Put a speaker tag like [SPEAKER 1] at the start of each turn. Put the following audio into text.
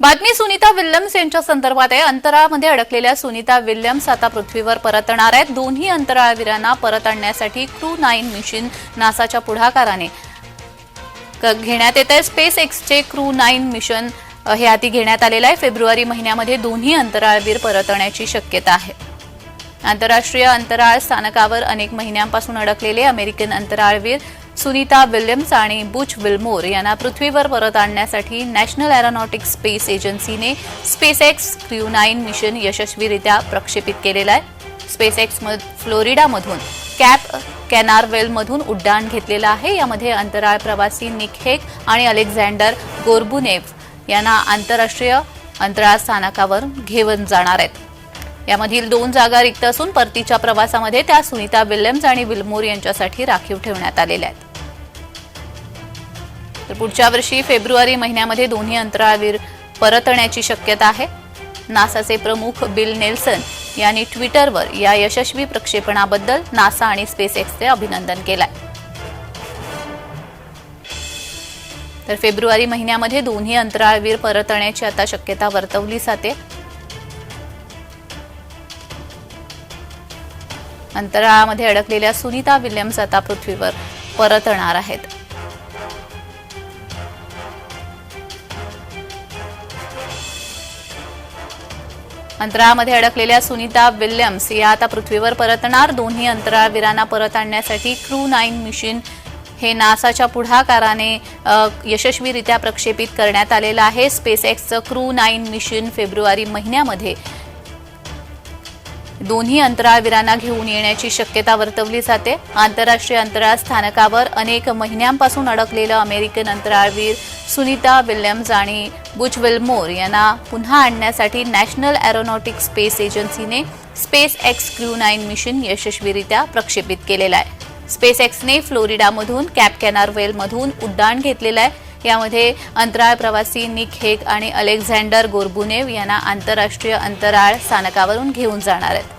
[SPEAKER 1] बातमी सुनीता विल्यम्स यांच्या संदर्भात आहे. अंतराळामध्ये अडकलेल्या सुनीता विल्यम्स आता पृथ्वीवर परतणार आहेत. दोन्ही अंतराळवीरांना परत आणण्यासाठी क्रू नाईन मिशन नासाच्या पुढाकाराने घेण्यात येत आहे. स्पेस एक्सचे क्रू नाईन मिशन हे हाती घेण्यात आलेलं आहे. फेब्रुवारी महिन्यामध्ये दोन्ही अंतराळवीर परतण्याची शक्यता आहे. आंतरराष्ट्रीय अंतराळ स्थानकावर अनेक महिन्यांपासून अडकलेले अमेरिकन अंतराळवीर सुनीता विल्यम्स आणि बुच विल्मोर यांना पृथ्वीवर परत आणण्यासाठी नॅशनल एरोनॉटिक्स स्पेस एजन्सीने space x crew nine mission यशस्वीरित्या प्रक्षेपित केलेलं आहे. स्पेस एक्स फ्लोरिडामधून कॅप कॅनारवेलमधून उड्डाण घेतलेलं आहे. यामध्ये अंतराळ प्रवासी निक हेक आणि अलेक्झांडर गोरबुनेव यांना आंतरराष्ट्रीय अंतराळ स्थानकावर घेऊन जाणार आहेत. यामधील दोन जागा रिक्त असून परतीच्या प्रवासामध्ये त्या सुनीता विल्यम्स आणि विल्मोर यांच्यासाठी राखीव ठेवण्यात आलेल्या आहेत. तर पुढच्या वर्षी फेब्रुवारी महिन्यामध्ये दोन्ही अंतराळवीर परतण्याची शक्यता आहे. नासाचे प्रमुख बिल नेल्सन यांनी ट्विटरवर या यशस्वी प्रक्षेपणाबद्दल नासा आणि स्पेस एक्सचे अभिनंदन केलंय. तर फेब्रुवारी महिन्यामध्ये दोन्ही अंतराळवीर परतण्याची आता शक्यता वर्तवली जाते. अंतराळामध्ये अडकलेल्या सुनीता विल्यम्स आता पृथ्वीवर परतणार आहेत. अंतराळामध्ये अडकलेल्या सुनीता विल्यम्स या आता पृथ्वीवर परतणार. दोन्ही अंतराळवीरांना परत आणण्यासाठी क्रू नाईन मिशन हे नासाच्या पुढाकाराने यशस्वीरित्या प्रक्षेपित करण्यात आलेलं आहे. स्पेस एक्सचं क्रू नाईन मिशन फेब्रुवारी महिन्यामध्ये दोन्ही अंतराळवीरांना घेऊन येण्याची शक्यता वर्तवली जाते. आंतरराष्ट्रीय अंतराळ स्थानकावर अनेक महिन्यांपासून अडकलेलं अमेरिकन अंतराळवीर सुनीता विल्यम्स आणि बुच विल्मोर यांना पुन्हा आणण्यासाठी नॅशनल एरोनॉटिक्स स्पेस एजन्सीने space x crew nine mission यशस्वीरित्या प्रक्षेपित केलेलं आहे. स्पेस एक्सने फ्लोरिडामधून कॅप कॅनारवेलमधून उड्डाण घेतलेलं आहे. यामध्ये अंतराळ प्रवासी निक हेग आणि अलेक्झांडर गोरबुनेव यांना आंतरराष्ट्रीय अंतराळ स्थानकावरून घेऊन जाणार आहेत.